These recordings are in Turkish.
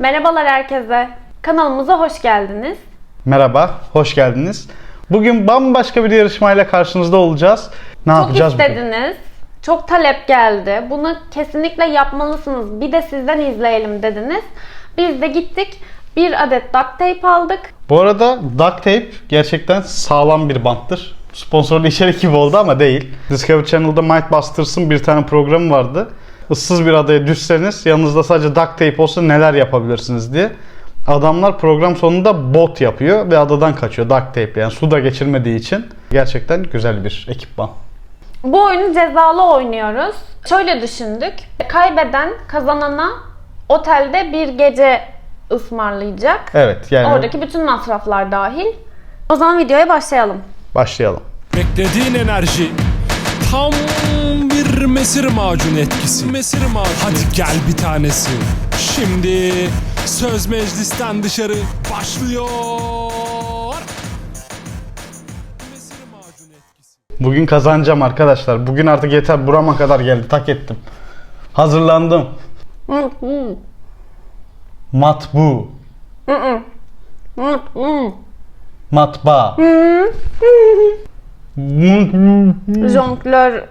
Merhabalar herkese. Kanalımıza hoş geldiniz. Merhaba, hoş geldiniz. Bugün bambaşka bir yarışmayla karşınızda olacağız. Ne Çok yapacağız bugün? istediniz. Çok talep geldi. Bunu kesinlikle yapmalısınız. Bir de sizden izleyelim dediniz. Biz de gittik. Bir adet duct tape aldık. Bu arada duct tape gerçekten sağlam bir banttır. Sponsorlu içerik gibi oldu ama değil. Discovery Channel'da Mythbusters'ın bir tane programı vardı. Issız bir adaya düşseniz yanınızda sadece duct tape olsa neler yapabilirsiniz diye. Adamlar program sonunda bot yapıyor ve adadan kaçıyor duct tape yani su da geçirmediği için. Gerçekten güzel bir ekipman. Bu oyunu cezalı oynuyoruz. Şöyle düşündük. Kaybeden kazanana otelde bir gece ısmarlayacak. Evet yani Oradaki bütün masraflar dahil. O zaman videoya başlayalım. başlayalım. Beklediğin enerji tam bir mesir macun etkisi. Mesir macunu. Hadi gel bir tanesi. Şimdi söz meclisten dışarı başlıyor. Mesir macun etkisi. Bugün kazanacağım arkadaşlar. Bugün artık yeter burama kadar geldi. Tak ettim. Hazırlandım. Matbu. Matba. Jonglör.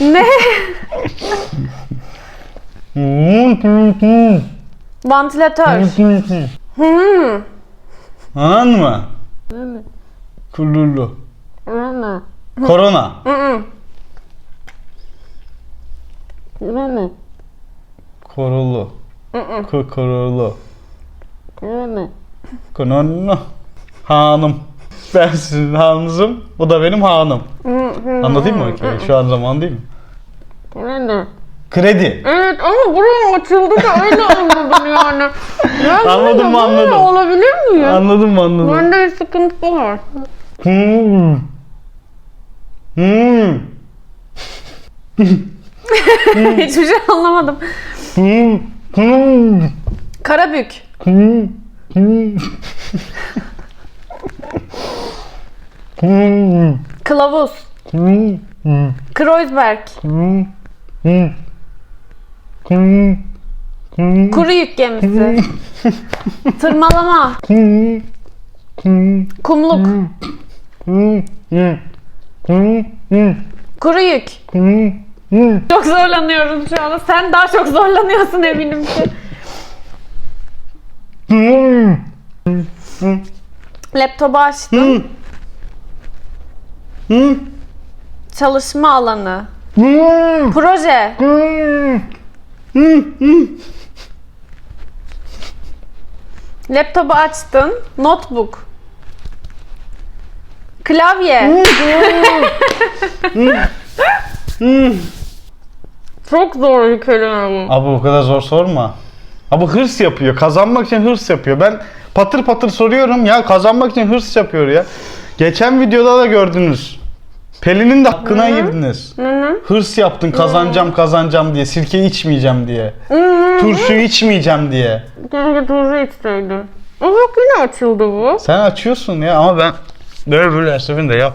ne? Vantilatör. Hmm. Anan mı? Kululu. Korona. Korulu. Ko- Korulu. Kononu. Hanım. Ben sizin hanınızım. Bu da benim hanım. Anlatayım mı? hikayeyi? Şu an zaman değil mi? Kredi. Evet ama buram açıldı da öyle anladım yani. Ben Anladım mı, anladım. Olabilir mi ya? Anladın mı anladın? Bende bir sıkıntı var. Hmm. Hmm. Hiçbir şey anlamadım. Hmm. Hmm. Karabük. Hmm. Hmm. Kılavuz. Kreuzberg. Kuru yük gemisi. Tırmalama. Kumluk. Kuru yük. Çok zorlanıyorum şu anda. Sen daha çok zorlanıyorsun eminim ki. Laptopu açtım. Hmm. Çalışma alanı. Hmm. Proje. Hmm. Hmm. Hmm. Laptopu açtın. Notebook. Klavye. Çok zor bir kelime bu. Abi o kadar zor sorma. Abi hırs yapıyor. Kazanmak için hırs yapıyor. Ben patır patır soruyorum ya kazanmak için hırs yapıyor ya. Geçen videoda da gördünüz. Pelin'in de hakkına girdiniz. Hırs yaptın kazanacağım kazanacağım diye. Sirke içmeyeceğim diye. Turşu içmeyeceğim diye. Keşke tuzu içseydim. Ama bak yine açıldı bu. Sen açıyorsun ya ama ben böyle böyle her seferinde yap.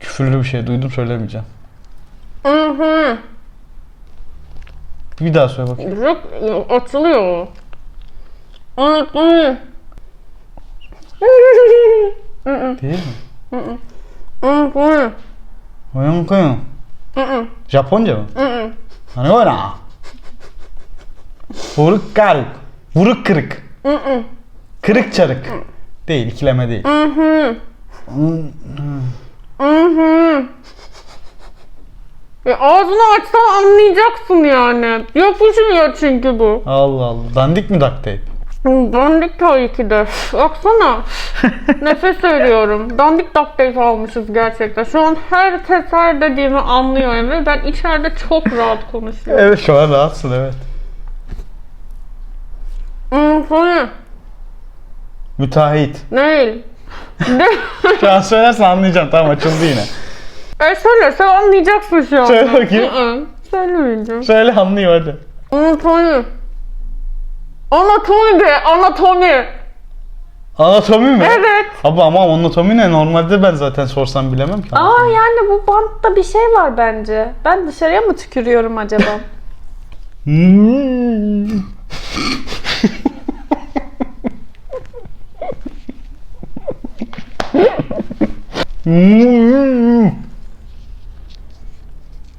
Küfürlü bir şey duydum söylemeyeceğim. Bir daha söyle bakayım. Yok açılıyor. Değil mi? Oyun koyun. Japonca mı? Hani o ne? Vuruk kalp. Vuruk kırık. Kırık çarık. Değil, ikileme değil. E, ağzını açsan anlayacaksın yani. Yapışmıyor çünkü bu. Allah Allah. Dandik mi duct tape? Dandik tabii ki de. Baksana. Nefes veriyorum. Dandik duct tape almışız gerçekten. Şu an herkes her dediğimi anlıyor ve ben içeride çok rahat konuşuyorum. Evet şu an rahatsın evet. Hmm, sonra Müteahhit. Değil. De Şu an söylersen anlayacaksın. Tamam açıldı yine. E söyle sen anlayacaksın şu an. Söyle bakayım. Hı hı, Söylemeyeceğim. Söyle anlıyor hadi. Anatomi. Anatomi be anatomi. Anatomi mi? Evet. Abi ama anatomi ne? Normalde ben zaten sorsam bilemem ki. Aa yani bu bantta bir şey var bence. Ben dışarıya mı tükürüyorum acaba? Hmm. Hmm.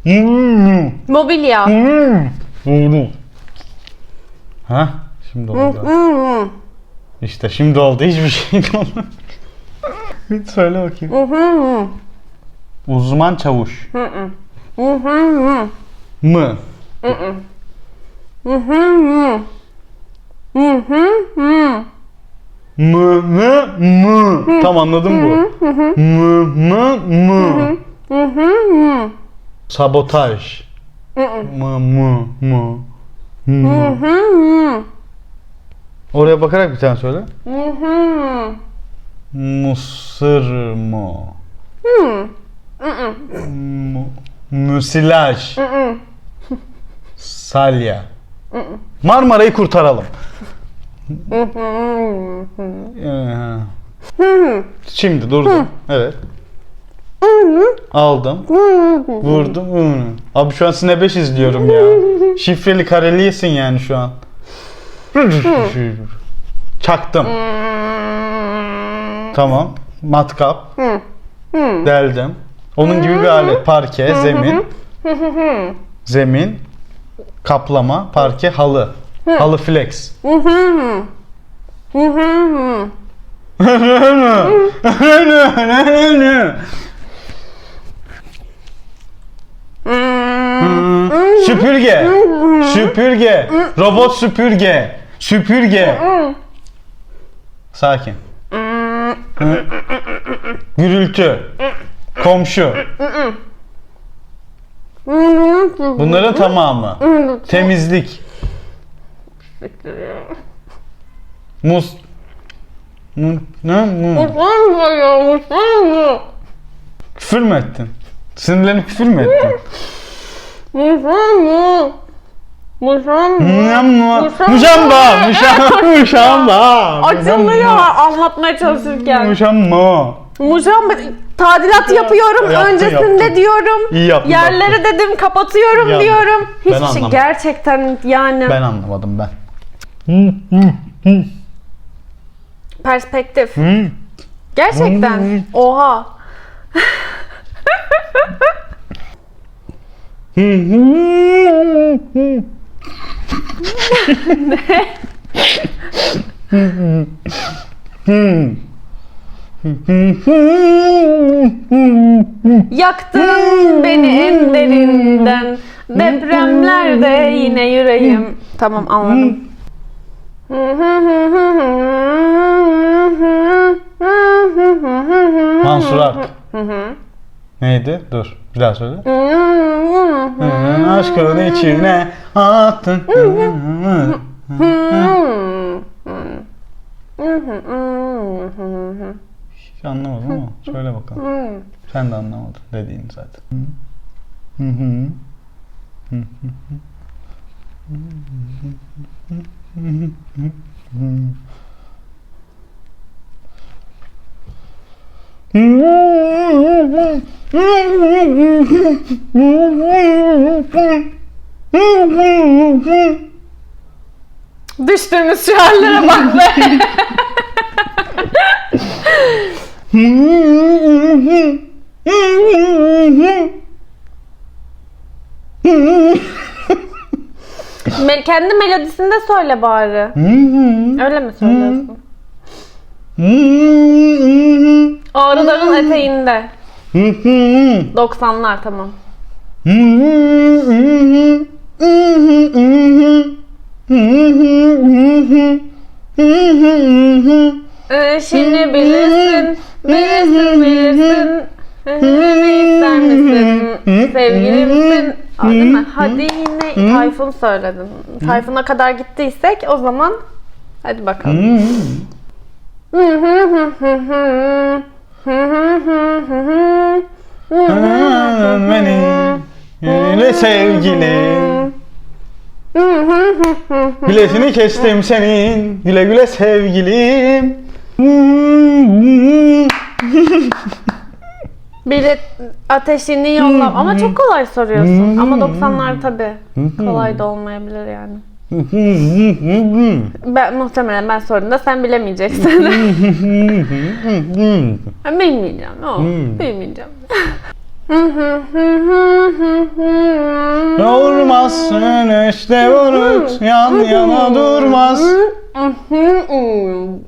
Hmm. Mobilya. Hmm. Oldu. Ha? Şimdi oldu. Hmm. İşte şimdi oldu. Hiçbir şey olmadı. Bir söyle bakayım. Hmm. Uzman çavuş. Hmm. Hmm. Mı? Hmm. Hmm. Mı mı mı. Tam anladım bu. Mı mı mı. Hmm. Sabotaj. Mı mı mı. Mı. Hmm. Oraya bakarak bir tane söyle. Hmm. Mısır mı? Hmm. Mu- Müsilaj. Salya. Marmara'yı kurtaralım. Ee, Şimdi durdum. Evet. Aldım. Vurdum. Abi şu an Sine 5 izliyorum ya. Şifreli kareliyesin yani şu an. Çaktım. Tamam. Matkap. Deldim. Onun gibi bir alet. Parke, zemin. Zemin. Kaplama, parke, halı. Halı flex. Süpürge. Süpürge. Robot süpürge. Süpürge. Sakin. Gürültü. Komşu. Bunların tamamı. Temizlik. Mus. Mu- Ne? Mu. Küfür mü ettin? Sinirlenip küfür mü ettin? Muşamba. Muşamba. Muşamba. Muşamba. Açılıyor anlatmaya çalışırken. Muşamba. Muşamba tadilat yapıyorum Yaptın, öncesinde yaptın. diyorum. İyi yaptın, Yerleri yaptın. dedim kapatıyorum İyi diyorum. Hiçbir şey anlamadım. gerçekten yani Ben anlamadım ben. perspektif. Gerçekten. Oha. Yaktın beni en derinden. Depremlerde yine yüreğim. Tamam anladım. Mansur Ark. Neydi? Dur. Bir daha söyle. Aşkın içine attın. Hiç anlamadım ama söyle bakalım. Sen de anlamadın dediğini zaten. Hı hı. Düştüğümüz şu hallere bak be. Me- kendi melodisinde söyle bari. Öyle mi söylüyorsun? Ağrı Dağı'nın eteğinde. 90'lar tamam. Ee, şimdi bilirsin, bilirsin, bilirsin. Ne ister misin? Sevgilimsin. Aa? Hadi yine Tayfun söyledin. Tayfun'a kadar gittiysek o zaman hadi bakalım. Beni Güle sevgilim Biletini kestim senin Güle güle sevgilim Bilet ateşini yolla. Ama çok kolay soruyorsun. Ama 90'lar tabii. Kolay da olmayabilir yani. Ben muhtemelen ben sorduğumda sen bilemeyeceksin. Ben bilmeyeceğim. O, bilmeyeceğim. Durmazsın işte bulut yan yana durmaz.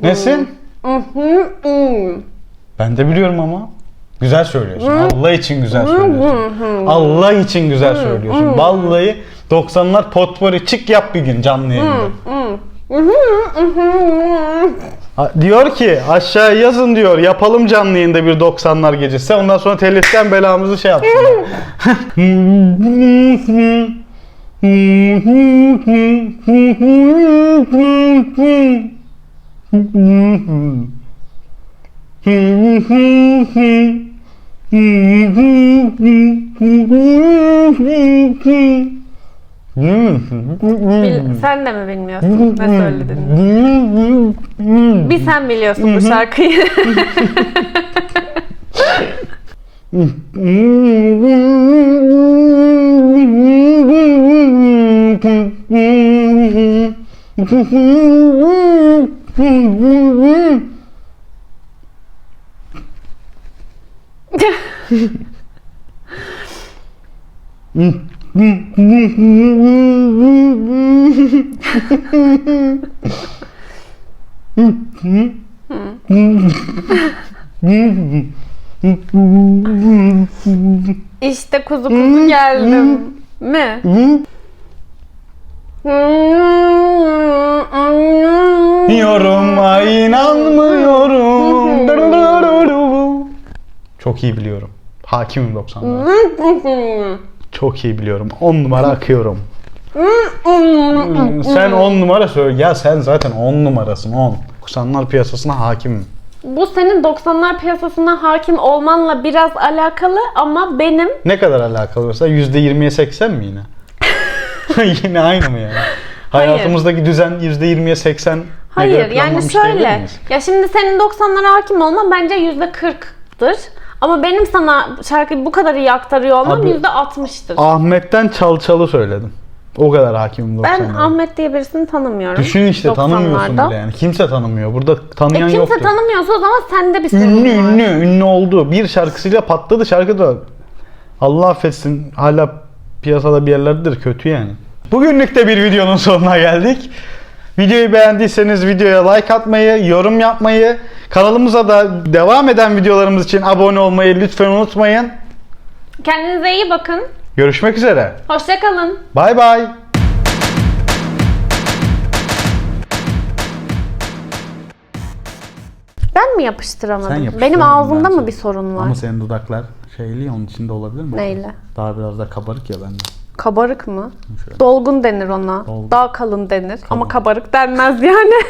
Nesin? Ben de biliyorum ama. Güzel söylüyorsun. Allah için güzel söylüyorsun. Allah için güzel söylüyorsun. Vallahi 90'lar potpourri çık yap bir gün canlı yayında. Ha, Diyor ki aşağı yazın diyor yapalım canlı yayında bir 90'lar gecesi. Ondan sonra teliften belamızı şey yapsın. Bil- sen de mi bilmiyorsun? Ne söylediğini? Bir sen biliyorsun bu şarkıyı. İşte kuzu kuzu geldim. Mi? Yoruma inanmıyorum. Çok iyi biliyorum. Hakimim 90'lara. Çok iyi biliyorum. 10 numara akıyorum. sen 10 numara söyle. Ya sen zaten 10 numarasın 10. 90'lar piyasasına hakimim. Bu senin 90'lar piyasasına hakim olmanla biraz alakalı ama benim Ne kadar alakalı mesela? %20'ye 80 mi yine? yine aynı mı yani? Hayatımızdaki düzen %20'ye 80 ne hayır yani planlanmış diyebilir şöyle miyiz? ya şimdi senin 90'lara hakim olman bence %40'tır. Ama benim sana şarkıyı bu kadar iyi aktarıyor olmam Abi- %60'tır. Ahmet'ten çal çalı söyledim. O kadar hakimim 90'lara. Ben Ahmet diye birisini tanımıyorum. Düşün işte tanımıyorsun 90'larda. bile yani. Kimse tanımıyor. Burada tanıyan E kimse yoktur. tanımıyorsa o zaman sende bir sorun Ünlü var. ünlü ünlü oldu. Bir şarkısıyla patladı. Şarkı da Allah affetsin hala piyasada bir yerlerdedir. Kötü yani. Bugünlük de bir videonun sonuna geldik. Videoyu beğendiyseniz videoya like atmayı, yorum yapmayı, kanalımıza da devam eden videolarımız için abone olmayı lütfen unutmayın. Kendinize iyi bakın. Görüşmek üzere. Hoşçakalın. Bay bay. Ben mi yapıştıramadım? Sen Benim ağzımda bence. mı bir sorun var? Ama senin dudaklar şeyli onun içinde olabilir mi? Neyle? Daha biraz da kabarık ya bende. Kabarık mı? Şöyle. Dolgun denir ona. Dolgun. Daha kalın denir. Ama kabarık denmez yani.